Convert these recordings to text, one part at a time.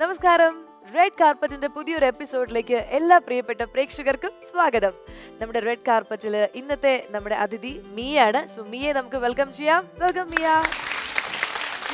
നമസ്കാരം. റെഡ് കാർപ്പറ്റിന്റെ പുതിയൊരു എപ്പിസോഡിലേക്ക് എല്ലാ പ്രിയപ്പെട്ട പ്രേക്ഷകർക്കും സ്വാഗതം. നമ്മുടെ റെഡ് കാർപ്പറ്റിൽ ഇന്നത്തെ നമ്മുടെ അതിഥി മിയാണ് സോ മിയെ നമുക്ക് വെൽക്കം ചെയ്യാം. Welcome Mia.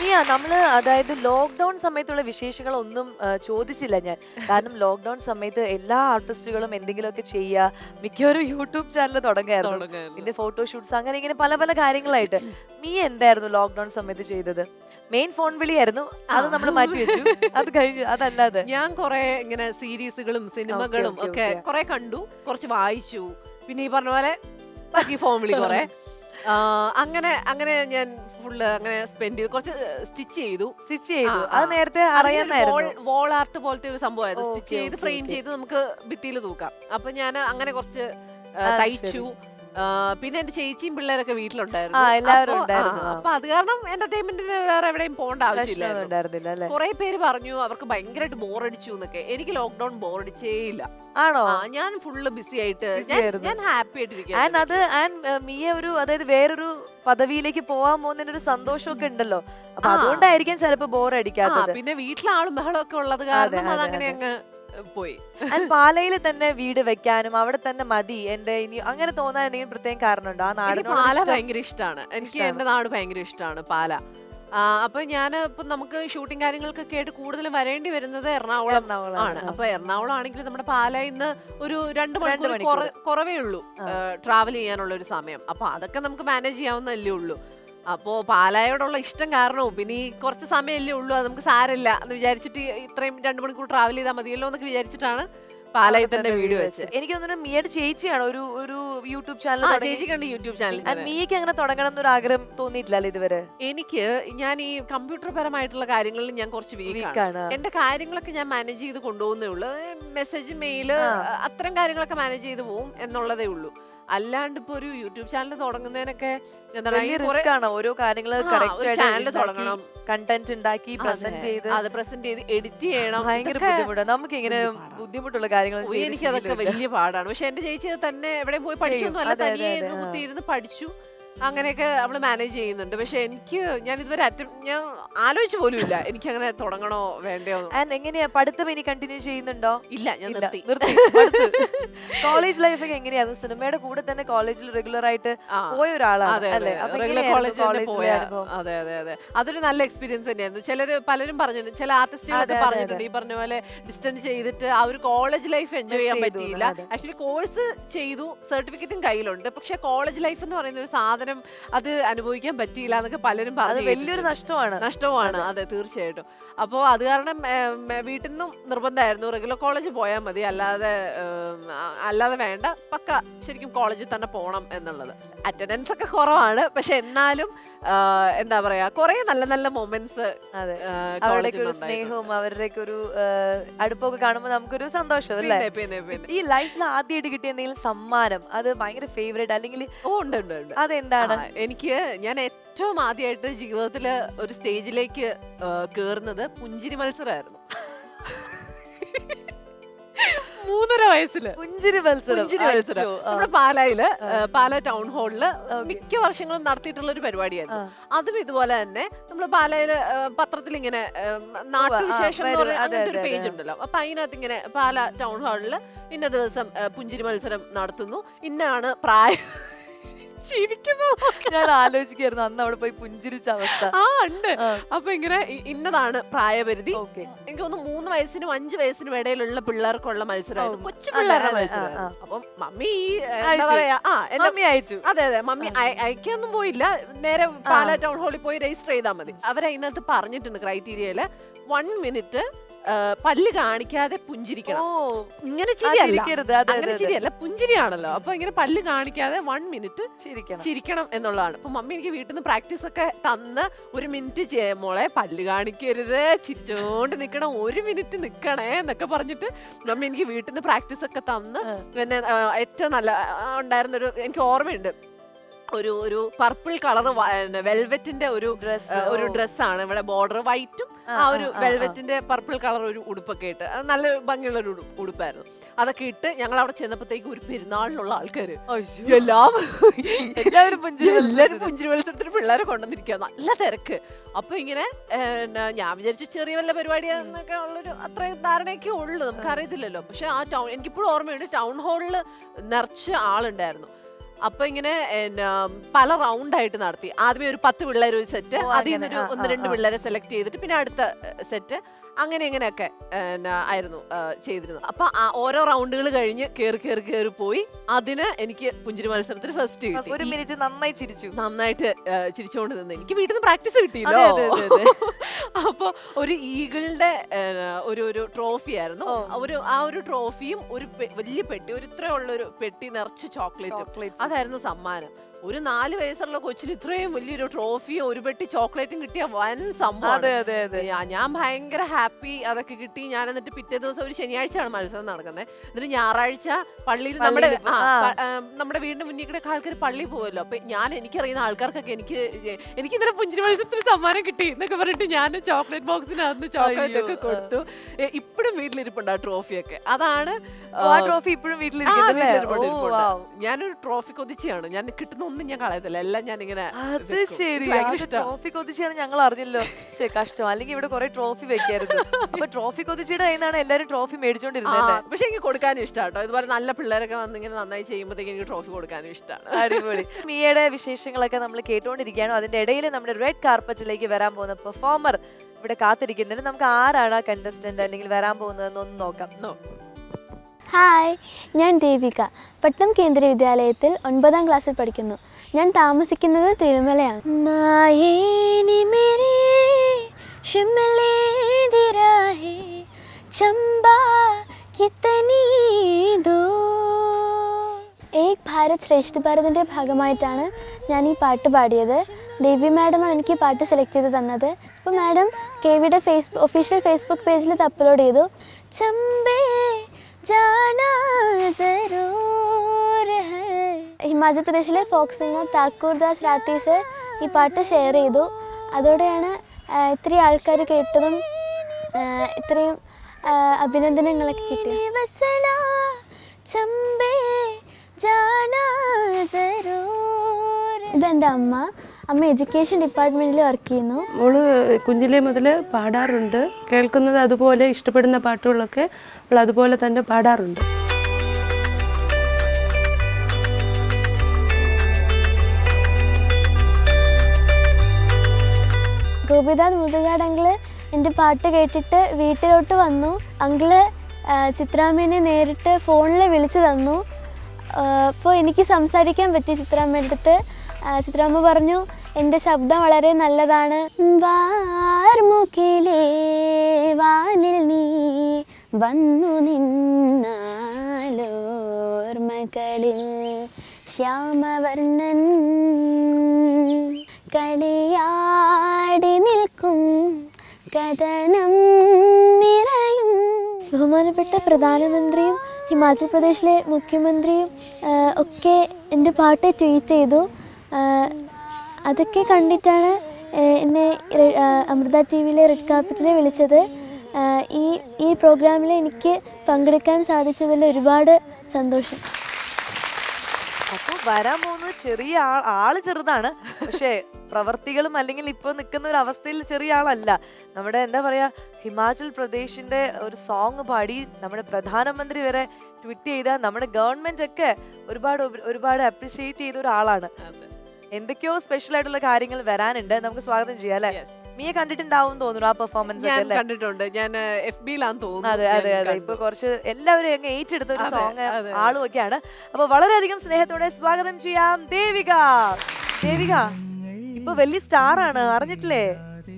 മിയ നമ്മൾ അതായത് ലോക്ക്ഡൌൺ സമയത്തുള്ള വിശേഷങ്ങൾ ഒന്നും ചോദിച്ചില്ല ഞാൻ. കാരണം ലോക്ക്ഡൌൺ സമയത്ത് എല്ലാ ആർട്ടിസ്റ്റുകളും എന്തെങ്കിലുമൊക്കെ ചെയ്യുക മിക്കവരും യൂട്യൂബ് ചാനൽ തുടങ്ങായിരുന്നു. പിന്നെ ഫോട്ടോഷൂട്ട്സ് അങ്ങനെ ഇങ്ങനെ പല പല കാര്യങ്ങളായിട്ട്. നീ എന്തായിരുന്നു ലോക്ക്ഡൌൺ സമയത്ത് ചെയ്തത്? മെയിൻ ഫോൺ വിളിയായിരുന്നു. അത് നമ്മൾ മാറ്റി വെച്ചു. അത് കഴിഞ്ഞു അതല്ലാതെ. ഞാൻ കുറെ ഇങ്ങനെ സീരീസുകളും സിനിമകളും ഒക്കെ. കുറെ കണ്ടു. കുറച്ച് വായിച്ചു. പിന്നെ ഈ പറഞ്ഞ പോലെ ബാക്കി ഫോൺ വിളി കുറെ. അങ്ങനെ അങ്ങനെ ഞാൻ ഫുള്ള് അങ്ങനെ സ്പെൻഡ് ചെയ്തു. കുറച്ച് സ്റ്റിച്ച് ചെയ്തു. സ്റ്റിച്ച് ചെയ്തു. ആ, അത് ആ. നേരത്തെ അറിയാമായിരുന്നു. വോൾ ആർട്ട് പോലത്തെ ഒരു സംഭവമായിരുന്നു. Okay, സ്റ്റിച്ച് ചെയ്ത് okay, ഫ്രെയിം okay. ചെയ്ത് നമുക്ക് ഭിത്തിയിൽ തൂക്കാം. അപ്പൊ ഞാൻ അങ്ങനെ കുറച്ച് ആ, അത് തയ്ച്ചു. പിന്നെ എന്റെ ചേച്ചിയും പിള്ളേരൊക്കെ വീട്ടിലുണ്ടായിരുന്നു. ആ, എല്ലാവരും അപ്പൊ, ഉണ്ടായിരുന്നു, ആ. അപ്പൊ അത് കാരണം എന്റർടൈൻമെന്റിന് വേറെ എവിടെയും പോകേണ്ട പ്രശ്നമൊന്നും ആവശ്യമില്ലായിരുന്നു ഉണ്ടായിരുന്നില്ല അല്ലെ? കുറെ പേര് പറഞ്ഞു അവർക്ക് ഭയങ്കരമായിട്ട് ബോറടിച്ചു എന്നൊക്കെ. എനിക്ക് ലോക്ക്ഡൌൺ ബോറടിച്ചേ ഇല്ല. ആണോ? ആ, ഞാൻ ഫുള്ള് ബിസി ആയിട്ട് Busy ഞാൻ- ആയിരുന്നു. ഞാൻ ഹാപ്പി ആയിട്ടിരിക്കും ആൻഡ് അത് ആൻഡ് മിയ ഒരു അതായത് വേറൊരു പദവിയിലേക്ക് പോവാൻ പോകുന്നതിന് ഒരു സന്തോഷമൊക്കെ ഉണ്ടല്ലോ. അപ്പൊ ആ. അതുകൊണ്ടായിരിക്കും ചിലപ്പോ ബോർ അടിക്കാത്തത്. പിന്നെ വീട്ടിലാളും ബഹളമൊക്കെ ഉള്ളത് കാരണം അതെ, അത് അതെ, അങ്ങനെ അങ്ങ് പോയി. പാലയിൽ തന്നെ വീട് വെക്കാനും അവിടെ തന്നെ മതി. എന്റെ ഇനി അങ്ങനെ തോന്നാൻ എന്തെങ്കിലും പ്രത്യേകം കാരണമുണ്ടോ? ആ നാട് പാല ഭയങ്കര ഇഷ്ടമാണ് എനിക്ക്. എന്റെ നാട് ഭയങ്കര ഇഷ്ടമാണ് പാല. അപ്പൊ ഞാൻ ഇപ്പൊ നമുക്ക് ഷൂട്ടിംഗ് കാര്യങ്ങൾക്കൊക്കെ ആയിട്ട് കൂടുതൽ വരേണ്ടി വരുന്നത് എറണാകുളം ആണ്. അപ്പൊ എറണാകുളം ആണെങ്കിൽ നമ്മുടെ പാല ഇന്ന് ഒരു രണ്ട് മണിക്കൂർ. കുറവേ ഉള്ളൂ ട്രാവൽ ചെയ്യാനുള്ള ഒരു സമയം. അപ്പൊ അതൊക്കെ നമുക്ക് മാനേജ് ചെയ്യാവുന്നല്ലേ ഉള്ളൂ. അപ്പോ പാലായോടുള്ള ഇഷ്ടം കാരണവും. പിന്നെ ഈ കുറച്ച് സമയമല്ലേ ഉള്ളൂ. അത് നമുക്ക് സാരമില്ല. എന്ന് വിചാരിച്ചിട്ട് ഇത്രയും രണ്ട് മണിക്കൂർ ട്രാവൽ ചെയ്താൽ മതിയല്ലോ എന്നൊക്കെ വിചാരിച്ചിട്ടാണ് പാലായി തന്നെ വീഡിയോ വെച്ച് എനിക്ക് തോന്നുന്നു മിയയുടെ ചേച്ചിയാണ്? ഒരു ഒരു യൂട്യൂബ് ചാനൽ ചേച്ചി കണ്ട് യൂട്യൂബ് ചാനൽ മിയക്ക് അങ്ങനെ തുടങ്ങണം എന്നൊരു ആഗ്രഹം തോന്നിയിട്ടില്ലല്ലോ ഇതുവരെ? എനിക്ക് ഞാൻ ഈ കമ്പ്യൂട്ടർ പരമായിട്ടുള്ള കാര്യങ്ങളിൽ ഞാൻ കുറച്ച് വീക്കാണ് വീക്കാണ് എന്റെ കാര്യങ്ങളൊക്കെ ഞാൻ മാനേജ് ചെയ്ത് കൊണ്ടുപോകുന്നേ ഉള്ളൂ. മെസ്സേജ് മെയിൽ അത്തരം കാര്യങ്ങളൊക്കെ മാനേജ് ചെയ്ത് പോകും എന്നുള്ളതേ ഉള്ളൂ. അല്ലാണ്ട് ഇപ്പൊ ഒരു യൂട്യൂബ് ചാനൽ തുടങ്ങുന്നതിനൊക്കെ എന്താണ് ഓരോ കാര്യങ്ങൾ ചാനൽ തുടങ്ങണം. കണ്ടന്റ് ഉണ്ടാക്കി പ്രസന്റ് ചെയ്ത് അത് പ്രസന്റ് ചെയ്ത് എഡിറ്റ് ചെയ്യണം. ഭയങ്കര ബുദ്ധിമുട്ടാണ്. നമുക്ക് ഇങ്ങനെ ബുദ്ധിമുട്ടുള്ള കാര്യങ്ങൾ എനിക്ക് അതൊക്കെ വലിയ പാടാണ്. പക്ഷെ എന്റെ ചേച്ചി തന്നെ എവിടെ പോയി പഠിച്ചൊന്നും അല്ല തനിയെ. കുത്തിയിരുന്ന് പഠിച്ചു. അങ്ങനെയൊക്കെ നമ്മൾ മാനേജ് ചെയ്യുന്നുണ്ട്. പക്ഷെ എനിക്ക് ഞാൻ ഇതുവരെ അറ്റം ഞാൻ ആലോചിച്ചു പോലും ഇല്ല. എനിക്ക് അങ്ങനെ തുടങ്ങണോ വേണ്ടയോ. ആൻഡ് എങ്ങനെയാ? പഠിത്തം ഇനി കണ്ടിന്യൂ ചെയ്യുന്നുണ്ടോ? ഇല്ല ഞാൻ നിർത്തി. നിർത്തി. കോളേജ് ലൈഫ് ഒക്കെ എങ്ങനെയായിരുന്നു സിനിമയുടെ കൂടെ തന്നെ കോളേജിൽ റെഗുലർ ആയിട്ട് പോയ ഒരാളാണ് അല്ലേ? റെഗുലർ എങ്ങനെയായിരുന്നു കോളേജ് തന്നെ കോളേജിലെ പോയ അതെ അതെ അതെ. അതൊരു നല്ല എക്സ്പീരിയൻസ് തന്നെയായിരുന്നു. ചിലര് പലരും പറഞ്ഞു ചില ആർട്ടിസ്റ്റുകളൊക്കെ പറഞ്ഞിട്ടുണ്ട്. ഈ പറഞ്ഞ പോലെ ഡിസ്റ്റൻസ് ചെയ്തിട്ട് ആ ഒരു കോളേജ് ലൈഫ് എൻജോയ് ചെയ്യാൻ പറ്റിയില്ല. ആക്ച്വലി കോഴ്സ് ചെയ്തു സർട്ടിഫിക്കറ്റും കയ്യിലുണ്ട്. പക്ഷെ കോളേജ് ലൈഫ് എന്ന് പറയുന്ന ഒരു സാധനം അത് അനുഭവിക്കാൻ പറ്റിയില്ല എന്നൊക്കെ പലരും അത് പറഞ്ഞു വലിയൊരു നഷ്ടമാണ്. നഷ്ടമാണ്. അതെ. തീർച്ചയായിട്ടും. അപ്പോൾ അത് കാരണം വീട്ടിൽ നിന്നും നിർബന്ധമായിരുന്നു. റെഗുലർ കോളേജ് പോയാൽ മതി. അല്ലാതെ അല്ലാതെ വേണ്ട. പക്ക ശരിക്കും കോളേജിൽ തന്നെ പോകണം എന്നുള്ളത്. അറ്റൻഡൻസ് ഒക്കെ കുറവാണ്. പക്ഷെ എന്നാലും എന്താ പറയാ കുറെ നല്ല നല്ല മൊമെന്റ്സ് അതെ. അവരുടെയൊക്കെ ഒരു സ്നേഹവും അവരുടെയൊക്കെ ഒരു അടുപ്പൊക്കെ കാണുമ്പോൾ നമുക്കൊരു സന്തോഷം അല്ലേ? ഈ ലൈഫിൽ ആദ്യമായിട്ട് കിട്ടിയ എന്തെങ്കിലും സമ്മാനം അത് ഭയങ്കര ഫേവറേറ്റ് അല്ലെങ്കിൽ ഓ ആ, എനിക്ക് ഞാൻ ഏറ്റവും ആദ്യമായിട്ട് ജീവിതത്തിൽ ഒരു സ്റ്റേജിലേക്ക് കേറുന്നത് പുഞ്ചിരി മത്സരമായിരുന്നു മൂന്നര വയസ്സിൽ പുഞ്ചിരി മത്സരം. മത്സരം. നമ്മുടെ പാലായിൽ പാല ടൗൺ ഹാളിൽ മിക്ക വർഷങ്ങളും നടത്തിയിട്ടുള്ള ഒരു പരിപാടിയായിരുന്നു അതും ഇതുപോലെ തന്നെ നമ്മൾ പാലയിൽ പത്രത്തിൽ ഇങ്ങനെ നാട്ടുവിശേഷം അങ്ങനത്തെ ഒരു പേജ് ഉണ്ടല്ലോ. അപ്പൊ അതിനകത്ത് ഇങ്ങനെ പാല ടൗൺ ഹാളിൽ ഇന്ന ദിവസം പുഞ്ചിരി മത്സരം നടത്തുന്നു. ഇന്നാണ് പ്രായ. ചിരിക്കുന്നു. ഞാൻ ആലോചിക്കായിരുന്നു അന്ന് അവിടെ പോയി പുഞ്ചിരിച്ച അവസ്ഥ. ആ ഉണ്ട്. അപ്പൊ ഇങ്ങനെ ഇന്നതാണ് പ്രായപരിധി. എനിക്ക് ഒന്ന് മൂന്ന് വയസ്സിനും അഞ്ച് വയസ്സിനും ഇടയിലുള്ള പിള്ളേർക്കുള്ള മത്സരമായിരുന്നു. കൊച്ചു പിള്ളേരുടെ മത്സരം. അപ്പം മമ്മി ഈ, എന്താ. പറയാ ആ മമ്മി അയച്ചു. അതെ അതെ മമ്മി അയ- അയക്കൊന്നും പോയില്ല. നേരെ പാലാ ടൗൺ ഹാളിൽ പോയി രജിസ്റ്റർ ചെയ്താൽ മതി. അവരതിനകത്ത് പറഞ്ഞിട്ടുണ്ട് ക്രൈറ്റീരിയയിൽ. വൺ മിനിറ്റ് പല്ല് കാണിക്കാതെ ഓ പുഞ്ചിരിക്കണം ഇങ്ങനെ ചിരിയല്ല? അങ്ങനെ ചിരിയല്ല പുഞ്ചിരിയാണല്ലോ. അപ്പൊ ഇങ്ങനെ പല്ല് കാണിക്കാതെ വൺ മിനിറ്റ് ചിരിക്കണം. ചിരിക്കണം എന്നുള്ളതാണ്. അപ്പൊ മമ്മി എനിക്ക് വീട്ടിൽ നിന്ന് പ്രാക്ടീസ് ഒക്കെ തന്ന് ഒരു മിനിറ്റ് ചെയ്യ- മോളെ പല്ല് കാണിക്കരുത് ചിരിച്ചോണ്ട് നിക്കണം ഒരു മിനിറ്റ് നിക്കണേ എന്നൊക്കെ പറഞ്ഞിട്ട് മമ്മി എനിക്ക് വീട്ടിൽ നിന്ന് പ്രാക്ടീസ് ഒക്കെ തന്ന്. പിന്നെ ഏറ്റവും നല്ല ഉണ്ടായിരുന്നൊരു എനിക്ക് ഓർമ്മയുണ്ട്. ഒരു ഒരു പർപ്പിൾ കളർ വെൽവെറ്റിന്റെ ഒരു ഡ്രസ് ഒരു. ഡ്രസ്സാണ് ഇവിടെ ബോർഡർ വൈറ്റും ആ, ഒരു. വെൽവെറ്റിന്റെ പർപ്പിൾ കളർ ഒരു ഉടുപ്പൊക്കെ ഇട്ട്. നല്ല ഭംഗിയുള്ള ഒരു ഉടു- ഉടുപ്പായിരുന്നു. അതൊക്കെ ഇട്ട് ഞങ്ങൾ അവിടെ ചെന്നപ്പോഴത്തേക്ക് ഒരു പെരുന്നാളിനുള്ള ആൾക്കാര്. എല്ലാം എല്ലാവരും പുഞ്ചിരി എല്ലാവരും പുഞ്ചിരി മത്സരത്തിന് പിള്ളേരെ കൊണ്ടുവന്നിരിക്കുക നല്ല തിരക്ക്. അപ്പൊ ഇങ്ങനെ ഞാൻ വിചാരിച്ചു ചെറിയ വല്ല പരിപാടിയാന്നൊക്കെ ഉള്ളൊരു അത്രയും ധാരണയൊക്കെ ഉള്ളു. നമുക്ക് അറിയത്തില്ലല്ലോ പക്ഷെ ആ ടൗൺ എനിക്കിപ്പോഴും ഓർമ്മയുണ്ട് ടൗൺ ഹാളിൽ നിറച്ച് ആളുണ്ടായിരുന്നു. അപ്പൊ ഇങ്ങനെ എന്നാ, പല റൗണ്ട് ആയിട്ട് നടത്തി ആദ്യമേ ഒരു പത്ത് പിള്ളേർ ഒരു സെറ്റ് അതിൽ. നിന്നൊരു ഒന്ന് രണ്ട് പിള്ളേരെ സെലക്ട് ചെയ്തിട്ട് പിന്നെ അടുത്ത സെറ്റ് അങ്ങനെ ഇങ്ങനെയൊക്കെ ആയിരുന്നു ചെയ്തിരുന്നത്. അപ്പൊ ആ ഓരോ റൗണ്ടുകൾ കഴിഞ്ഞ് കേറി കേറി കയറി പോയി അതിന് എനിക്ക് പുഞ്ചിരി മത്സരത്തിൽ ഫസ്റ്റ് ഒരു കിട്ടി. ഒരു മിനിറ്റ് നന്നായി ചിരിച്ചു. നന്നായിട്ട് ചിരിച്ചുകൊണ്ട് നിന്ന്. എനിക്ക് വീട്ടിൽ നിന്ന് പ്രാക്ടീസ് കിട്ടിയില്ലോ. അപ്പൊ ഒരു ഈഗിളിന്റെ ഒരു ഒരു ട്രോഫി ആയിരുന്നു. ഒരു ആ ഒരു ട്രോഫിയും ഒരു വലിയ പെട്ടി ഒരു ഇത്രയുള്ള ഒരു പെട്ടി നിറച്ച് ചോക്ലേറ്റ്. അതായിരുന്നു സമ്മാനം. ഒരു നാല് വയസ്സുള്ള കൊച്ചിന് ഇത്രയും വലിയൊരു ട്രോഫിയും ഒരു പെട്ടി ചോക്ലേറ്റും കിട്ടിയ വൻ സംഭവം അതെ അതെ അതെ. ഞാൻ ഭയങ്കര ഹാപ്പി അതൊക്കെ കിട്ടി. ഞാൻ എന്നിട്ട് പിറ്റേ ദിവസം ഒരു ശനിയാഴ്ചയാണ് മത്സരം നടക്കുന്നത്. എന്നിട്ട് ഞായറാഴ്ച പള്ളിയിൽ നമ്മുടെ ആ. പ- ആ, നമ്മുടെ വീടിന്റെ മുന്നിൽ കൂടെ ആൾക്കാർ പള്ളി പോവല്ലോ. അപ്പൊ ഞാൻ എനിക്കറിയുന്ന ആൾക്കാർക്കൊക്കെ എനിക്ക് എനിക്ക് ഇന്നലെ പുഞ്ചിരി മത്സരത്തിന് സമ്മാനം കിട്ടി എന്നൊക്കെ പറഞ്ഞിട്ട് ഞാൻ ചോക്ലേറ്റ് ബോക്സിനകത്ത് ചോക്ലേറ്റ് ഒക്കെ അയ്യോ, ആ. കൊടുത്തു ഇപ്പോഴും വീട്ടിലിരിപ്പുണ്ട് ആ ട്രോഫിയൊക്കെ. അതാണ് ആ ട്രോഫി ഇപ്പോഴും ആ, വീട്ടിലിരിപ്പുണ്ട്, ഇരിപ്പുണ്ട്. ഞാനൊരു ട്രോഫി കൊതിച്ചാണ് ഞാൻ കിട്ടുന്ന ഒന്നും ഞാൻ കളയത്തില്ല. എല്ലാം ഞാൻ ഇങ്ങനെ അത് ശരി ട്രോഫി കൊതിച്ചാണ് ഞങ്ങൾ അറിഞ്ഞല്ലോ. ശേ കഷ്ടം. അല്ലെങ്കിൽ ഇവിടെ കുറെ ട്രോഫി വെക്കായിരുന്നു. അപ്പൊ ട്രോഫി കൊതിച്ചിയുടെ കയ്യിൽ നിന്നാണ് എല്ലാരും ട്രോഫി മേടിച്ചോണ്ടിരുന്നത്? പക്ഷെ എനിക്ക് കൊടുക്കാനും ഇഷ്ടമാട്ടോ ഇതുപോലെ നല്ല പിള്ളേരൊക്കെ വന്ന് ഇങ്ങനെ നന്നായി ചെയ്യുമ്പോഴത്തേക്ക് എനിക്ക് ട്രോഫി കൊടുക്കാനും ഇഷ്ടമാണ് അടിപൊളി. മിയയുടെ വിശേഷങ്ങളൊക്കെ നമ്മൾ കേട്ടുകൊണ്ടിരിക്കുകയാണ് അതിന്റെ ഇടയിൽ നമ്മുടെ റെഡ് കാർപ്പറ്റിലേക്ക് വരാൻ പോകുന്ന പെർഫോമർ ഇവിടെ കാത്തിരിക്കുന്നതിന് നമുക്ക് ആരാണ് ആ കണ്ടസ്റ്റന്റ് അല്ലെങ്കിൽ വരാൻ പോകുന്നതെന്ന് ഒന്ന് നോക്കാം. ഹായ് ഞാൻ ദേവിക പട്ടണം കേന്ദ്ര വിദ്യാലയത്തിൽ ഒൻപതാം ക്ലാസ്സിൽ പഠിക്കുന്നു. ഞാൻ താമസിക്കുന്നത് തിരുമലയാണ്. ഏക് ഭാരത് ശ്രേഷ്ഠ ഭാരതിന്റെ ഭാഗമായിട്ടാണ് ഞാൻ ഈ പാട്ട് പാടിയത്. ദേവി മാഡമാണ് എനിക്ക് പാട്ട് സെലക്ട് ചെയ്ത് തന്നത്. അപ്പോൾ മാഡം കെ വിയുടെ ഫേസ്ബുക്ക് ഒഫീഷ്യൽ ഫേസ്ബുക്ക് പേജിൽ ഇത് അപ്ലോഡ് ചെയ്തു. ചമ്പേ ഹിമാചൽ പ്രദേശിലെ ഫോക്ക് സിംഗർ താക്കൂർ ദാസ് രാത്തീസ് സർ ഈ പാട്ട് ഷെയർ ചെയ്തു. അതോടെയാണ് ഇത്രയും ആൾക്കാർ കേട്ടതും ഇത്രയും അഭിനന്ദനങ്ങളൊക്കെ കിട്ടിയത്. ഇതെന്റെ അമ്മ. അമ്മ എഡ്യൂക്കേഷൻ ഡിപ്പാർട്ട്മെന്റിൽ വർക്ക് ചെയ്യുന്നു. മോൾ കുഞ്ഞിലെ മുതൽ പാടാറുണ്ട്. കേൾക്കുന്നത് അതുപോലെ ഇഷ്ടപ്പെടുന്ന പാട്ടുകളൊക്കെ അവൾ അതുപോലെ തന്നെ പാടാറുണ്ട്. ഗോപിനാഥ് മുതുകാട് എന്റെ പാട്ട് കേട്ടിട്ട് വീട്ടിലോട്ട് വന്നു. അങ്കിൾ ചിത്രാമ്മേനെ നേരിട്ട് ഫോണിൽ വിളിച്ചു തന്നു. അപ്പോൾ എനിക്ക് സംസാരിക്കാൻ പറ്റി ചിത്രാമ്മയുടെ അടുത്ത് ചിത്രാമ്മ പറഞ്ഞു എന്റെ ശബ്ദം വളരെ നല്ലതാണ്. വാനിൽ നീ വന്നു നിന്നാലോർമകളിൽ ശ്യാമവർണൻ നിൽക്കും കഥനം നിറയും. ബഹുമാനപ്പെട്ട പ്രധാനമന്ത്രിയും ഹിമാചൽ പ്രദേശിലെ മുഖ്യമന്ത്രിയും ഒക്കെ എന്റെ പാട്ട് ട്വീറ്റ് ചെയ്തു. അതൊക്കെ കണ്ടിട്ടാണ് എന്നെ അമൃത ടി വിയിലെ റെഡ് കാർപ്പറ്റിൽ വിളിച്ചത്. ഈ ഈ പ്രോഗ്രാമിൽ എനിക്ക് പങ്കെടുക്കാൻ സാധിച്ചതിൽ ഒരുപാട് സന്തോഷം. അപ്പൊ വരാൻ പോകുന്നത് ചെറിയ ആൾ ആൾ ചെറുതാണ്. പക്ഷേ പ്രവർത്തികളും അല്ലെങ്കിൽ ഇപ്പൊ നിൽക്കുന്ന ഒരു അവസ്ഥയിൽ ചെറിയ ആളല്ല. നമ്മുടെ എന്താ പറയാ ഹിമാചൽ പ്രദേശിന്റെ ഒരു സോങ് പാടി നമ്മുടെ പ്രധാനമന്ത്രി വരെ ട്വിറ്റ് ചെയ്ത നമ്മുടെ ഗവൺമെന്റ് ഒക്കെ ഒരുപാട് ഒരുപാട് അപ്രിഷിയേറ്റ് ചെയ്ത ഒരാളാണ്. എന്തൊക്കെയോ സ്പെഷ്യൽ ആയിട്ടുള്ള കാര്യങ്ങൾ വരാനുണ്ട്. നമുക്ക് സ്വാഗതം ചെയ്യാം അല്ലെ? മിയ കണ്ടിട്ടുണ്ടാവും തോന്നുന്നു ആ പെർഫോമൻസ് ഞാൻ കണ്ടിട്ടുണ്ട്. ഞാൻ എഫ് ബിയിലാന്ന് തോന്നുന്നു അതെ അതെ അതെ. ഇപ്പൊ കുറച്ച് എല്ലാവരും അങ്ങ് ഏറ്റെടുത്ത ഒരു സോങ്. ആളും ഒക്കെയാണ് അപ്പൊ വളരെയധികം സ്നേഹത്തോടെ സ്വാഗതം ചെയ്യാം ദേവിക. ദേവിക ഇപ്പൊ വലിയ സ്റ്റാർ ആണ്. അറിഞ്ഞിട്ടില്ലേ?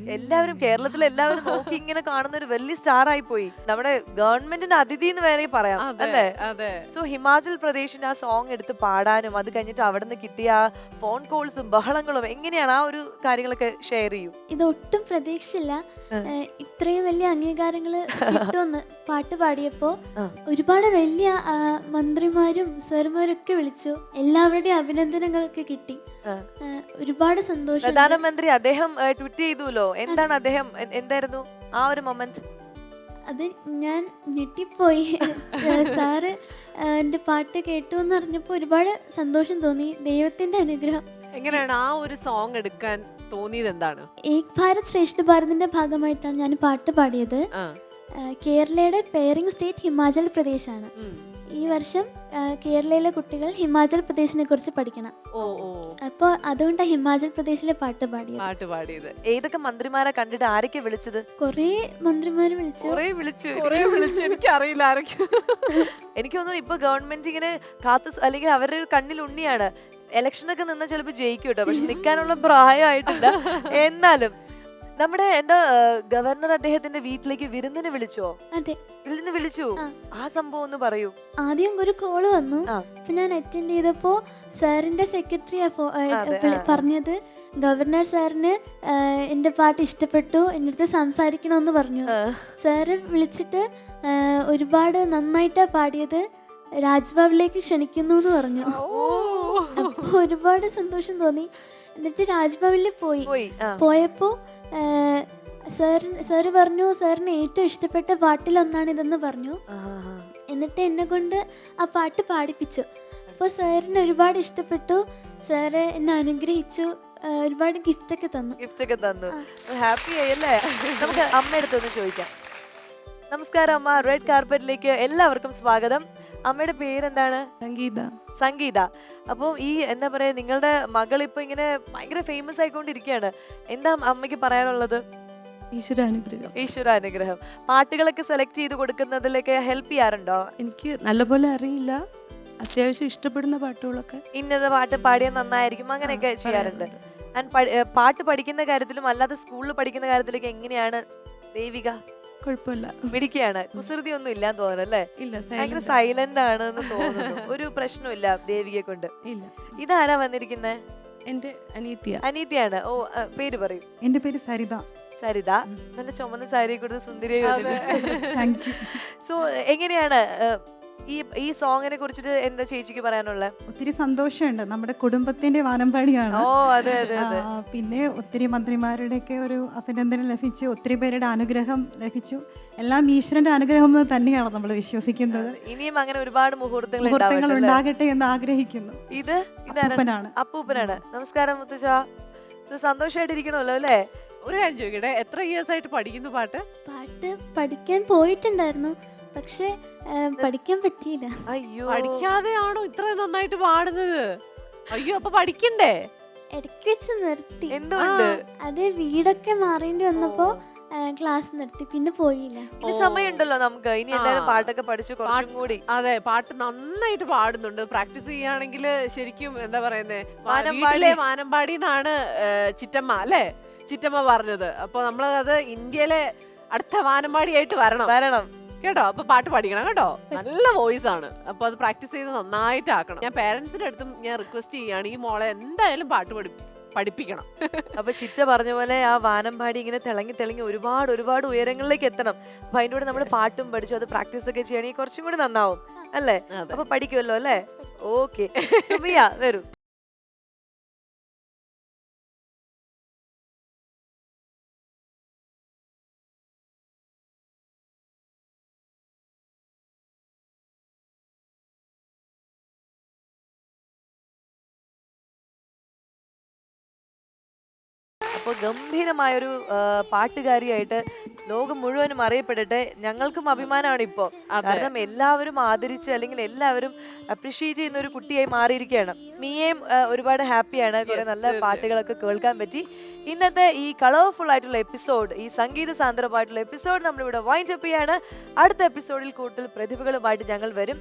എല്ലാവരും കേരളത്തിലെ എല്ലാവരും നോക്കി ഇങ്ങനെ കാണുന്ന ഒരു വലിയ സ്റ്റാർ ആയി പോയി നമ്മുടെ ഗവൺമെന്റിന്റെ അതിഥി എന്ന് വേണമെങ്കിൽ പറയാം അല്ലേ? അതെ. സോ ഹിമാചൽ പ്രദേശിന്റെ ആ സോങ് എടുത്ത് പാടാനും അത് കഴിഞ്ഞിട്ട് അവിടെ നിന്ന് കിട്ടിയ ഫോൺ കോൾസും ബഹളങ്ങളും എങ്ങനെയാണ് ആ ഒരു കാര്യങ്ങളൊക്കെ ഷെയർ ചെയ്യൂ? ഇതൊട്ടും പ്രതീക്ഷിച്ചില്ല. ഏഹ്, ഇത്രയും വലിയ അംഗീകാരങ്ങൾ കിട്ടുമെന്ന് പാട്ട് പാടിയപ്പോ ഒരുപാട് വലിയ മന്ത്രിമാരും സാറുമാരും ഒക്കെ വിളിച്ചു. എല്ലാവരുടെയും അഭിനന്ദനങ്ങളൊക്കെ കിട്ടി. ഒരുപാട് സന്തോഷം. പ്രധാനമന്ത്രി അദ്ദേഹം ട്വിറ്റ് ചെയ്തുല്ലോ? എന്താണ് അദ്ദേഹം എന്തായിരുന്നു ആ ഒരു മൊമെന്റ്? അത് ഞാൻ ഞെട്ടിപ്പോയി. സാറ് എന്റെ എന്റെ പാട്ട് കേട്ടു എന്ന് അറിഞ്ഞപ്പോൾ ഒരുപാട് സന്തോഷം തോന്നി. ദൈവത്തിന്റെ അനുഗ്രഹം. എങ്ങനെയാണ് ആ ഒരു സോങ് എടുക്കാൻ തോന്നിയത് എന്താണ്? ഏക് ഭാരത് ശ്രേഷ്ഠ ഭാരതിന്റെ ഭാഗമായിട്ടാണ് ഞാൻ പാട്ട് പാടിയത്. കേരളയുടെ പേരിംഗ് സ്റ്റേറ്റ് ഹിമാചൽ പ്രദേശ് ആണ് ഈ വർഷം കേരളയിലെ കുട്ടികൾ ഹിമാചൽ പ്രദേശിനെ കുറിച്ച് പഠിക്കണം. ഓ അതുകൊണ്ട് ഹിമാചൽ പ്രദേശിലെ പാട്ട് പാടിയത്. പാട്ട് പാടിയത്. ഏതൊക്കെ മന്ത്രിമാരെ കണ്ടിട്ട് ആരൊക്കെ വിളിച്ചത്? കൊറേ മന്ത്രിമാര് വിളിച്ചു. കൊറേ വിളിച്ചു. കുറെ വിളിച്ചു. എനിക്ക് അറിയില്ല ആരൊക്കെ. എനിക്ക് തോന്നുന്നു ഇപ്പൊ ഗവൺമെന്റ് ഇങ്ങനെ കാത്തു അല്ലെങ്കിൽ അവരുടെ കണ്ണിൽ ഉണ്ണിയാണ്. ഇലക്ഷനൊക്കെ നിന്നാൽ ചിലപ്പോൾ ജയിക്കും കേട്ടോ പക്ഷെ നിൽക്കാനുള്ള പ്രായമായിട്ടില്ല എന്നാലും നമ്മുടെ എന്റെ ഗവർണർ അദ്ദേഹത്തിന്റെ വീട്ടിലേക്ക് വിരുന്നിന് വിളിച്ചോ? അതെ. വിരുന്ന് വിളിച്ചു. ആ. സംഭവം ഒന്ന് പറയൂ. ആദ്യം ഒരു കോൾ വന്നു. അപ്പൊ ഞാൻ അറ്റൻഡ് ചെയ്തപ്പോ സാറിന്റെ സെക്രട്ടറി. പറഞ്ഞത് ഗവർണർ സാറിന് എന്റെ എന്റെ പാട്ട് ഇഷ്ടപ്പെട്ടു എന്റെ അടുത്ത് സംസാരിക്കണമെന്ന് പറഞ്ഞു. സാറ് വിളിച്ചിട്ട് ഒരുപാട് നന്നായിട്ടാ പാടിയത് രാജ്ഭവനിലേക്ക് ക്ഷണിക്കുന്നു എന്ന് പറഞ്ഞു. ഒരുപാട് സന്തോഷം തോന്നി. എന്നിട്ട് രാജ്ഭവനിൽ പോയി. പോയി ആ. പോയപ്പോൾ സാർ സാറ് പറഞ്ഞു സാറിന് ഏറ്റവും ഇഷ്ടപ്പെട്ട പാട്ടിലൊന്നാണ് ഇതെന്ന് പറഞ്ഞു. ആ, ആ. എന്നിട്ട് എന്നെ കൊണ്ട് ആ പാട്ട് പാടിപ്പിച്ചു. അപ്പോൾ സാറിന് ഒരുപാട് ഇഷ്ടപ്പെട്ടു. സാറ് എന്നെ അനുഗ്രഹിച്ചു. ഒരുപാട് ഗിഫ്റ്റ് ഒക്കെ തന്നു. ഗിഫ്റ്റ് ഒക്കെ തന്നു ഹാപ്പി ആയി അല്ലേ? നമുക്ക് അമ്മയുടെ അടുത്തൊന്ന് ചോദിക്കാം. നമസ്കാരം അമ്മ റെഡ് കാർപ്പറ്റിലേക്ക് എല്ലാവർക്കും സ്വാഗതം. അമ്മയുടെ പേരെന്താണ്? സംഗീത. സംഗീത. അപ്പോൾ ഈ എന്താ പറയാ നിങ്ങളുടെ മകൾ ഇപ്പൊ ഇങ്ങനെ ഭയങ്കര ഫേമസ് ആയിക്കൊണ്ടിരിക്കുകയാണ് എന്താ അമ്മയ്ക്ക് പറയാനുള്ളത്? ഈശ്വരാനുഗ്രഹം. ഈശ്വര അനുഗ്രഹം പാട്ടുകളൊക്കെ സെലക്ട് ചെയ്ത് കൊടുക്കുന്നതിലൊക്കെ ഹെൽപ്പ് ചെയ്യാറുണ്ടോ? എനിക്ക് നല്ലപോലെ അറിയില്ല. അത്യാവശ്യം ഇഷ്ടപ്പെടുന്ന പാട്ടുകളൊക്കെ. ഇന്നത്തെ പാട്ട് പാടിയ നന്നായിരിക്കും. അങ്ങനെയൊക്കെ ചെയ്യാറുണ്ട്. ആൻഡ് പാട്ട് പഠിക്കുന്ന കാര്യത്തിലും അല്ലാതെ സ്കൂളിൽ പഠിക്കുന്ന കാര്യത്തിലൊക്കെ എങ്ങനെയാണ് ദേവിക? കുഴപ്പമില്ല. മിടിക്കുകയാണ്. കുസൃതി ഒന്നും ഇല്ലാന്ന് തോന്നുന്നു അല്ലേ? ഇല്ല ഭയങ്കര silent സൈലന്റ് ആണ് എന്ന് തോന്നുന്നു. ഒരു പ്രശ്നമില്ല ദേവികയെ കൊണ്ട്. ഇല്ല. ഇതാരാ വന്നിരിക്കുന്നത് എന്റെ അനീത്യ. അനീതിയാണ് ഓ ആ, പേര് പറയും. എന്റെ പേര് സരിത. സരിത. നല്ല ചുമന്ന സാരി കൊടുത്ത് സുന്ദരിയായി താങ്ക് യു സോ എങ്ങനെയാണ് ഈ ഈ സോങ്ങിനെ കുറിച്ചിട്ട് എന്താ ചേച്ചിക്ക് പറയാനുള്ളത് ഒത്തിരി സന്തോഷമുണ്ട്. നമ്മുടെ കുടുംബത്തിന്റെ വാനമ്പാടിയാണ്. ഓ അതെ അതെ അതെ. പിന്നെ ഒത്തിരി മന്ത്രിമാരുടെയൊക്കെ ഒരു അഭിനന്ദനം ലഭിച്ചു. ഒത്തിരി പേരുടെ അനുഗ്രഹം ലഭിച്ചു. എല്ലാം ഈശ്വരന്റെ അനുഗ്രഹം എന്ന് തന്നെയാണ് നമ്മൾ വിശ്വസിക്കുന്നത്. ഇനിയും അങ്ങനെ ഒരുപാട് മുഹൂർത്തങ്ങൾ മുഹൂർത്തങ്ങൾ ഉണ്ടാകട്ടെ എന്ന് ആഗ്രഹിക്കുന്നു. ഇത്? ഇതാണ് അപ്പനാണ് അപ്പൂപ്പനാണ്. നമസ്കാരം മുത്തുച്ച സോ സന്തോഷമായിട്ടിരിക്കണമല്ലോ അല്ലേ? ഒരു കാര്യം ചോദിക്കട്ടെ? എത്ര ഇയേഴ്സ് ആയിട്ട് പഠിക്കുന്നു പാട്ട്? പാട്ട് പഠിക്കാൻ പോയിട്ടുണ്ടായിരുന്നു. പക്ഷെ പഠിക്കാൻ പറ്റിയില്ല. അയ്യോ. പഠിക്കാതെയാണോ ഇത്ര നന്നായിട്ട് പാടുന്നത്? അയ്യോ അപ്പൊ പഠിക്കണ്ടേ? ഇടയ്ക്ക് വെച്ച് നിർത്തി. എന്തുകൊണ്ട്? അത് വീടൊക്കെ മാറേണ്ടി വന്നപ്പോ ക്ലാസ് നിർത്തി. പിന്നെ പോയില്ല. ഇനി സമയമുണ്ടല്ലോ നമുക്ക്. ഇനി എന്തായാലും പാട്ടൊക്കെ പഠിച്ചു കുറച്ചും കൂടി. അതെ പാട്ട് നന്നായിട്ട് പാടുന്നുണ്ട്. പ്രാക്ടീസ് ചെയ്യുകയാണെങ്കിൽ ശരിക്കും എന്താ പറയുന്നേ? മാനമ്പാടി മാനമ്പാടി എന്നാണ് ചിറ്റമ്മ അല്ലേ? ചിറ്റമ്മ പറഞ്ഞത്. അപ്പൊ നമ്മളത് അത് ഇന്ത്യയിലെ അടുത്ത വാനമ്പാടിയായിട്ട് വരണം. വരണം. കേട്ടോ? അപ്പൊ പാട്ട് പഠിക്കണം കേട്ടോ? നല്ല വോയിസ് ആണ്. അപ്പൊ അത് പ്രാക്ടീസ് ചെയ്ത് നന്നായിട്ട് ആക്കണം ഞാൻ പേരൻസിന്റെ അടുത്തും ഞാൻ റിക്വസ്റ്റ് ചെയ്യാണ് ഈ മോളെ എന്തായാലും പാട്ട് പഠി പഠിപ്പിക്കണം. അപ്പൊ ചിറ്റ പറഞ്ഞ പോലെ ആ വാനം വാനമ്പാടി ഇങ്ങനെ തിളങ്ങി തിളങ്ങി ഒരുപാട് ഒരുപാട് ഉയരങ്ങളിലേക്ക് എത്തണം. അപ്പൊ അതിന്റെ കൂടെ നമ്മൾ പാട്ടും പഠിച്ചു അത് പ്രാക്ടീസ് ഒക്കെ ചെയ്യണമെങ്കിൽ കുറച്ചും കൂടി നന്നാവും. അല്ലേ? അപ്പൊ പഠിക്കുമല്ലോ അല്ലേ? ഓക്കെ വരൂ. അപ്പോൾ ഗംഭീരമായൊരു പാട്ടുകാരിയായിട്ട് ലോകം മുഴുവനും അറിയപ്പെടട്ടെ. ഞങ്ങൾക്കും അഭിമാനമാണ് ഇപ്പോൾ. കാരണം എല്ലാവരും ആദരിച്ച് അല്ലെങ്കിൽ എല്ലാവരും അപ്രിഷിയേറ്റ് ചെയ്യുന്ന ഒരു കുട്ടിയായി മാറിയിരിക്കുകയാണ്. മിയയും ഒരുപാട് ഹാപ്പിയാണ്. കുറെ നല്ല. പാട്ടുകളൊക്കെ കേൾക്കാൻ പറ്റി. ഇന്നത്തെ ഈ കളർഫുൾ ആയിട്ടുള്ള എപ്പിസോഡ് ഈ സംഗീത സാന്ദ്രമായിട്ടുള്ള എപ്പിസോഡ് നമ്മളിവിടെ വൈൻഡപ്പ് ചെയ്യാണ്. അടുത്ത എപ്പിസോഡിൽ കൂടുതൽ പ്രതിഭകളുമായിട്ട് ഞങ്ങൾ വരും.